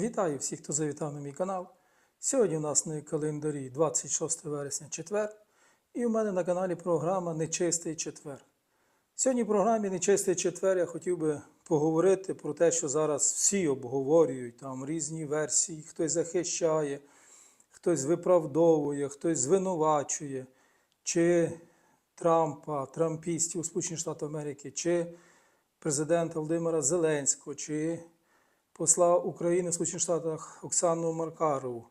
Вітаю всіх, хто завітав на мій канал. Сьогодні у нас на календарі 26 вересня четвер, і у мене на каналі програма Нечистий четвер. Сьогодні в програмі Нечистий четвер я хотів би поговорити про те, що зараз всі обговорюють там різні версії, хтось захищає, хтось виправдовує, хтось звинувачує, чи Трампа, трампістів у Америки, чи президента Володимира Зеленського, чи посла України в Сполучених Штатах Оксану Маркарову.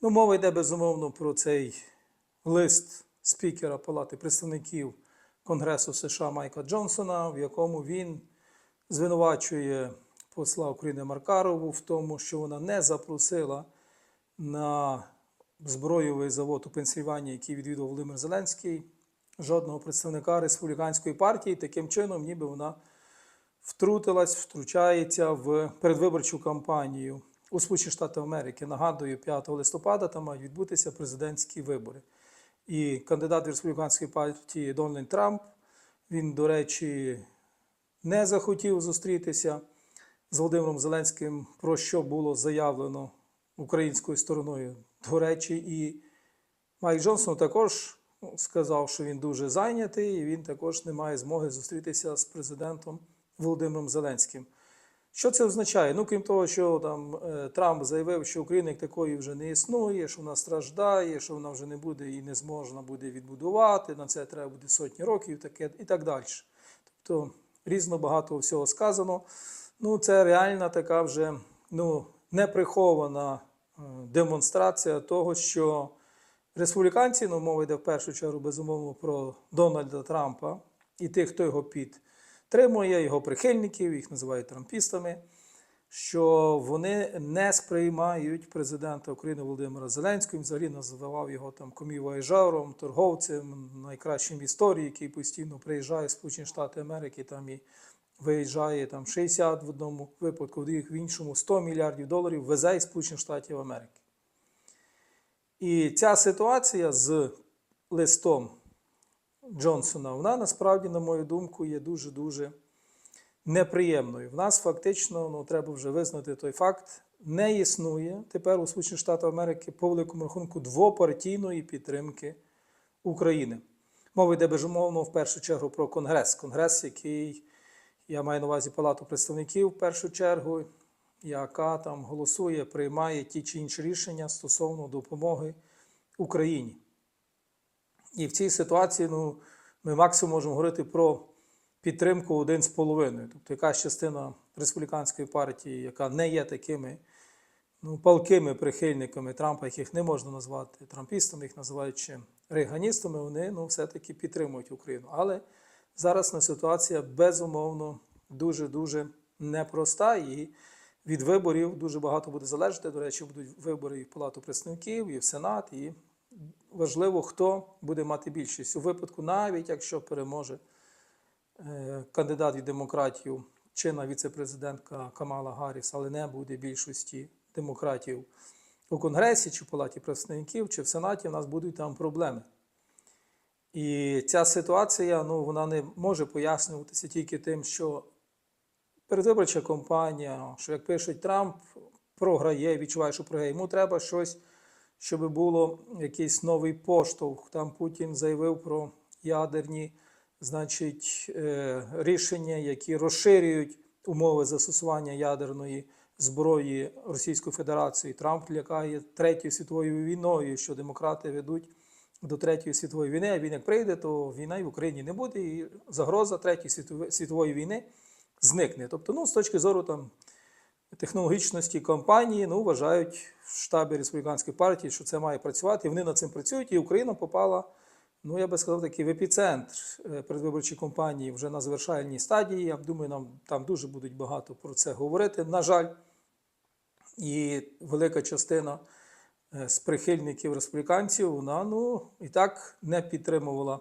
Ну, мова йде безумовно про цей лист спікера Палати представників Конгресу США Майка Джонсона, в якому він звинувачує посла України Маркарову в тому, що вона не запросила на збройовий завод у Пенсильванії, який відвідував Володимир Зеленський, жодного представника республіканської партії. Таким чином, ніби вона втрутилась, втручається в передвиборчу кампанію у Сполучених Штатах Америки. Нагадую, 5 листопада там мають відбутися президентські вибори. І кандидат республіканської партії Дональд Трамп, він, до речі, не захотів зустрітися з Володимиром Зеленським, про що було заявлено українською стороною. До речі, і Майк Джонсон також ну, сказав, що він дуже зайнятий, і він також не має змоги зустрітися з президентом Володимиром Зеленським. Що це означає? Ну, крім того, що там е, Трамп заявив, що Україна як такої вже не існує, що вона страждає, що вона вже не буде і не зможна буде відбудувати, на це треба буде сотні років таке, і так далі. Тобто різно багато всього сказано. Ну, це реальна така вже ну, неприхована е, демонстрація того, що республіканці, ну, мова йде в першу чергу, безумовно, про Дональда Трампа і тих, хто його підтримує, його прихильників, їх називають трампістами, що вони не сприймають президента України Володимира Зеленського. Він взагалі називав його там комівояжером, торговцем, найкращим в історії, який постійно приїжджає в Сполучені Штати Америки там і виїжджає там 60 в одному випадку, в іншому 100 мільярдів доларів везе із Сполучених Штатів Америки. І ця ситуація з листом Джонсона, вона насправді, на мою думку, є дуже-дуже неприємною. В нас фактично, ну треба вже визнати той факт, не існує тепер у Сполучених Штатах Америки по великому рахунку двопартійної підтримки України. Мова йде безумовно в першу чергу про Конгрес. Конгрес, який я маю на увазі Палату представників в першу чергу, яка там голосує, приймає ті чи інші рішення стосовно допомоги Україні. І в цій ситуації ну, ми максимум можемо говорити про підтримку один з половиною. Тобто якась частина республіканської партії, яка не є такими ну, палкими прихильниками Трампа, яких не можна назвати трампістами, їх називають ще рейганістами, вони ну, все-таки підтримують Україну. Але зараз на ситуація безумовно дуже-дуже непроста. І від виборів дуже багато буде залежати. До речі, будуть вибори і в Палату представників, і в Сенат. І важливо, хто буде мати більшість. У випадку, навіть якщо переможе е, кандидат від демократів, чинна віце-президентка Камала Гарріс, але не буде більшості демократів у Конгресі, чи в Палаті представників, чи в Сенаті, у нас будуть там проблеми. І ця ситуація ну, вона не може пояснюватися тільки тим, що передвиборча кампанія, що як пишуть Трамп, програє, відчуває, що програє. Йому треба щось, щоб було якийсь новий поштовх. Там Путін заявив про ядерні значить, е, рішення, які розширюють умови застосування ядерної зброї Російської Федерації. Трамп лякає третьою світовою війною, що демократи ведуть до Третьої світової війни. А він як прийде, то війна і в Україні не буде, і загроза Третьої світової, світової війни зникне. Тобто, ну, з точки зору там, технологічності компанії, ну, вважають в штабі республіканської партії, що це має працювати, і вони над цим працюють, і Україна попала, ну я би сказав, такий в епіцентр е, передвиборчої кампанії вже на завершальній стадії. Я думаю, нам там дуже будуть багато про це говорити. На жаль, і велика частина е, з прихильників республіканців, вона ну, і так не підтримувала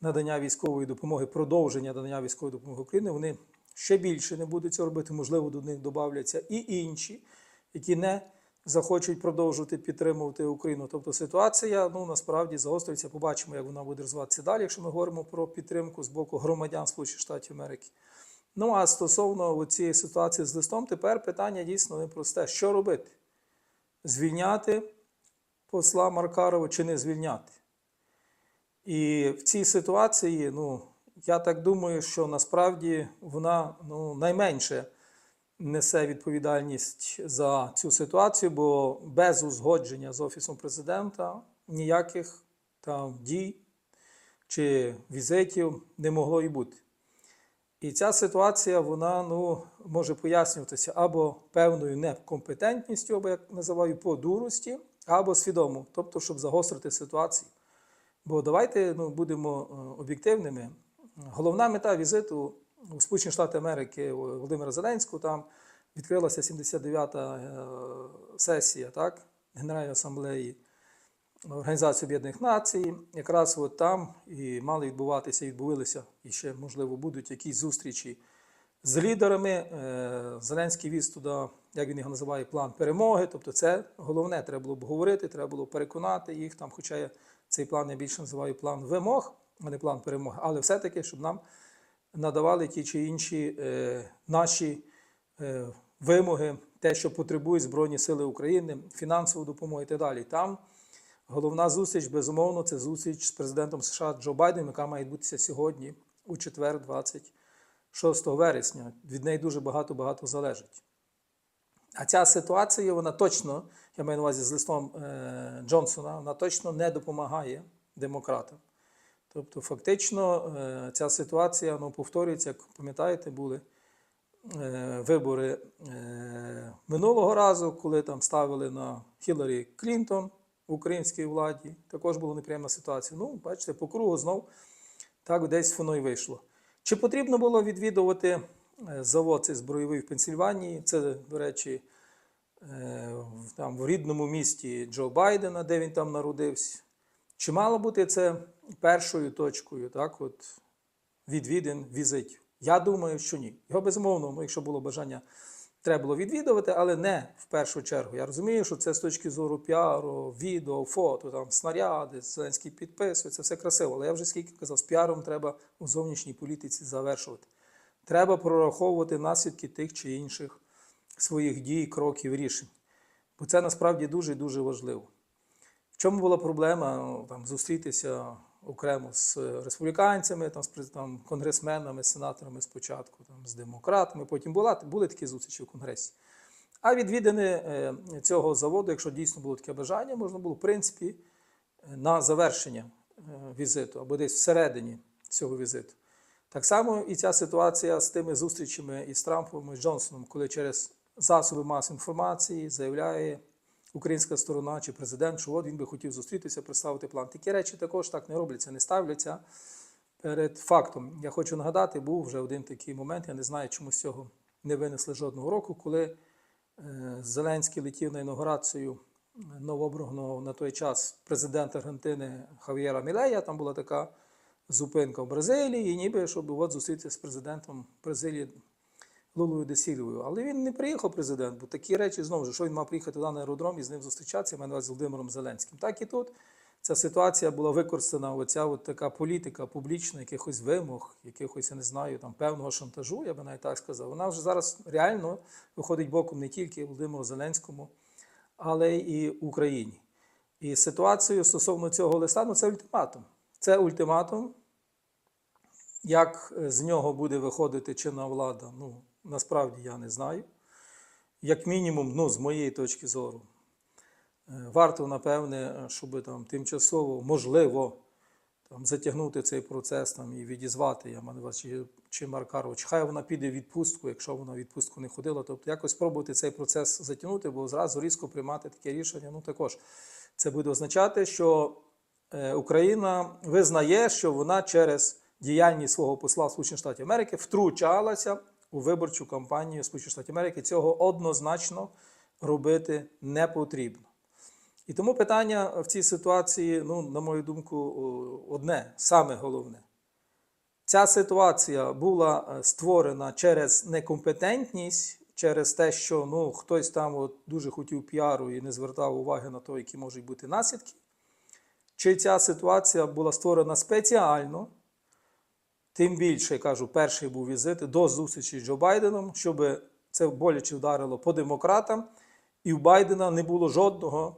надання військової допомоги, продовження надання військової допомоги Україні. Вони ще більше не будуть цього робити. Можливо, до них додавляться і інші, які не захочуть продовжувати підтримувати Україну. Тобто ситуація ну, насправді загострюється. Побачимо, як вона буде розвиватися далі, якщо ми говоримо про підтримку з боку громадян Сполучених Штатів Америки. Ну а стосовно цієї ситуації з листом, тепер питання дійсно непросте. Що робити? Звільняти посла Маркарова чи не звільняти? І в цій ситуації, ну, я так думаю, що насправді вона ну, найменше несе відповідальність за цю ситуацію, бо без узгодження з Офісом президента ніяких там дій чи візитів не могло і бути. І ця ситуація вона ну, може пояснюватися або певною некомпетентністю, або як називаю по дурості, або свідомо, тобто, щоб загострити ситуацію. Бо давайте ну, будемо е, об'єктивними. Головна мета візиту у Сполучені Штати Америки Володимира Зеленського там відкрилася 79-та е, сесія так, Генеральної асамблеї Організації Об'єднаних Націй. Якраз от там і мали відбуватися, і відбувалися, і ще, можливо, будуть якісь зустрічі з лідерами. Е, Зеленський віз туди, як він його називає, план перемоги. Тобто, це головне, треба було обговорити, треба було переконати їх там. Хоча цей план я більше називаю план вимог, а не план перемоги. Але все-таки, щоб нам надавали ті чи інші е, наші е, вимоги, те, що потребують Збройні Сили України, фінансову допомогу і так далі. Там головна зустріч, безумовно, це зустріч з президентом США Джо Байденом, яка має відбутися сьогодні, у четвер, 26 вересня. Від неї дуже багато-багато залежить. А ця ситуація, вона точно, я маю на увазі з листом е, Джонсона, вона точно не допомагає демократам. Тобто, фактично, е, ця ситуація ну, повторюється, як пам'ятаєте, були е, вибори е, минулого разу, коли там ставили на Хіларі Клінтон в українській владі. Також була неприємна ситуація. Ну, бачите, по кругу знов так десь воно і вийшло. Чи потрібно було відвідувати завод цей збройовий в Пенсільванії? Це, до речі, е, там, в рідному місті Джо Байдена, де він там народився. Чи мало бути це першою точкою так, от, відвідин візитів? Я думаю, що ні. Його безумовно, ну, якщо було бажання, треба було відвідувати, але не в першу чергу. Я розумію, що це з точки зору піару, відео, фото, там, снаряди, Зеленський підписує, це все красиво. Але я вже скільки казав, з піаром треба у зовнішній політиці завершувати. Треба прораховувати наслідки тих чи інших своїх дій, кроків, рішень. Бо це насправді дуже і дуже важливо. В чому була проблема ну, там, зустрітися окремо з республіканцями, там, з там, конгресменами, сенаторами спочатку, там, з демократами, потім була, були такі зустрічі в Конгресі. А відвідини е, цього заводу, якщо дійсно було таке бажання, можна було, в принципі, на завершення е, візиту або десь всередині цього візиту. Так само і ця ситуація з тими зустрічами із Трампом і Джонсоном, коли через засоби масової інформації заявляє українська сторона чи президент, що от він би хотів зустрітися, представити план. Такі речі також так не робляться, не ставляться перед фактом. Я хочу нагадати, був вже один такий момент, я не знаю, чому з цього не винесли жодного року, коли е, Зеленський летів на інаугурацію новообраного на той час президента Аргентини Хав'єра Мілея. Там була така зупинка в Бразилії, ніби щоб от зустрітися з президентом Бразилії Лулою Десіловою. Але він не приїхав президент, бо такі речі знову ж, що він мав приїхати на аеродром і з ним зустрічатися, маю з Володимиром Зеленським. Так і тут ця ситуація була використана, оця от така політика публічна, якихось вимог, якихось, я не знаю, там певного шантажу, я би навіть так сказав. Вона вже зараз реально виходить боком не тільки Володимиру Зеленському, але і Україні. І ситуацію стосовно цього листа, ну це ультиматум. Це ультиматум. Як е, з нього буде виходити чинна влада, ну насправді я не знаю. Як мінімум, ну, з моєї точки зору, е, варто, напевне, щоб там тимчасово, можливо, там, затягнути цей процес там, і відізвати, я маю чи, чи Маркарович. Хай вона піде в відпустку, якщо вона в відпустку не ходила. Тобто якось спробувати цей процес затягнути, бо зразу різко приймати таке рішення. Ну також це буде означати, що е, Україна визнає, що вона через діяльність свого посла Сполучених Штатів Америки втручалася у виборчу кампанію Сполучених Штатів Америки. Цього однозначно робити не потрібно. І тому питання в цій ситуації, ну, на мою думку, одне, саме головне. Ця ситуація була е, створена через некомпетентність, через те, що ну, хтось там от дуже хотів піару і не звертав уваги на те, які можуть бути наслідки. Чи ця ситуація була створена спеціально Тим більше, я кажу, перший був візит до зустрічі з Джо Байденом, щоб це боляче вдарило по демократам, і у Байдена не було жодного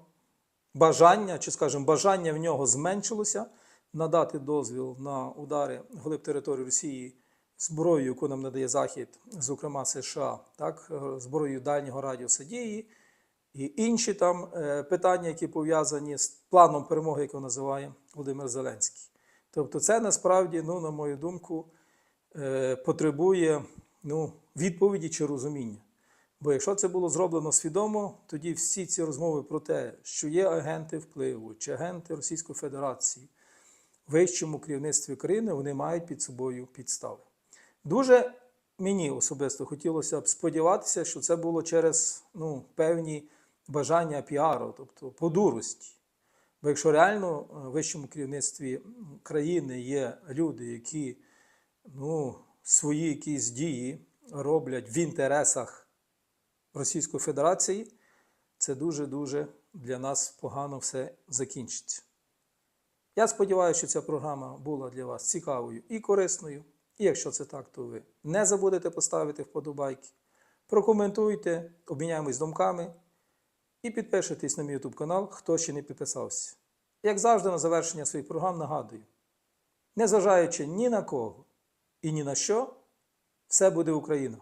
бажання, чи, скажімо, бажання в нього зменшилося надати дозвіл на удари вглиб території Росії зброєю, яку нам надає Захід, зокрема США, так, е, зброєю дальнього радіуса дії, і інші там е, питання, які пов'язані з планом перемоги, якого називає Володимир Зеленський. Тобто, це насправді, ну, на мою думку, е, потребує ну, відповіді чи розуміння. Бо якщо це було зроблено свідомо, тоді всі ці розмови про те, що є агенти впливу чи агенти Російської Федерації в вищому керівництві країни, вони мають під собою підстави. Дуже мені особисто хотілося б сподіватися, що це було через ну, певні бажання піару, тобто по дурості. Бо якщо реально в вищому керівництві країни є люди, які ну, свої якісь дії роблять в інтересах Російської Федерації, це дуже-дуже для нас погано все закінчиться. Я сподіваюся, що ця програма була для вас цікавою і корисною. І якщо це так, то ви не забудете поставити вподобайки, прокоментуйте, обміняємось думками і підпишитесь на мій YouTube канал, хто ще не підписався. Як завжди, на завершення своїх програм нагадую: незважаючи ні на кого і ні на що, все буде Україна.